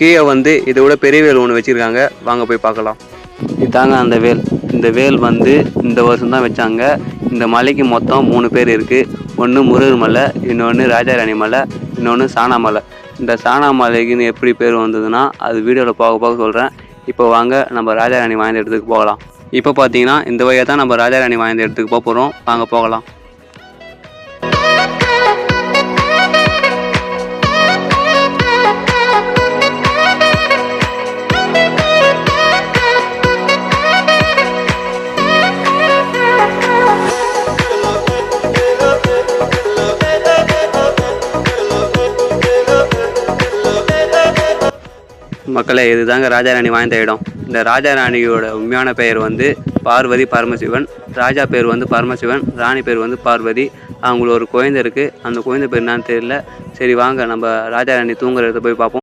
கீழே வந்து இதை விட பெரிய வேல் ஒன்று வச்சுருக்காங்க. வாங்க போய் பார்க்கலாம். இதாங்க அந்த வேல். இந்த வேல் வந்து இந்த வருஷம் தான் வச்சாங்க. இந்த மலைக்கு மொத்தம் மூணு பேர் இருக்குது ஒன்று முருகர் மலை இன்னொன்று ராஜாராணி மலை இன்னொன்று சாணா மலை. இந்த சானா மலைக்குன்னு எப்படி பேர் வந்ததுன்னா அது வீடியோவில் போக போக சொல்கிறேன் இப்போ வாங்க நம்ம ராஜாராணி வாய்ந்த இடத்துக்கு போகலாம். இப்போ பார்த்தீங்கன்னா இந்த வழியாக தான் நம்ம ராஜாராணி வாய்ந்த இடத்துக்கு போக போகிறோம் வாங்க போகலாம். மக்களே இதுதாங்க ராஜாராணி வாய்ந்த இடம். இந்த ராஜாராணியோட உண்மையான பெயர் வந்து பார்வதி பரமசிவன் ராஜா பேர் வந்து பரமசிவன் ராணி பேர் வந்து பார்வதி. அவங்களுக்கு ஒரு குழந்தை இருக்குது அந்த குழந்தை பேர் என்னான்னு தெரியல. சரி வாங்க நம்ம ராஜாராணி தூங்குற இடத்த போய் பார்ப்போம்.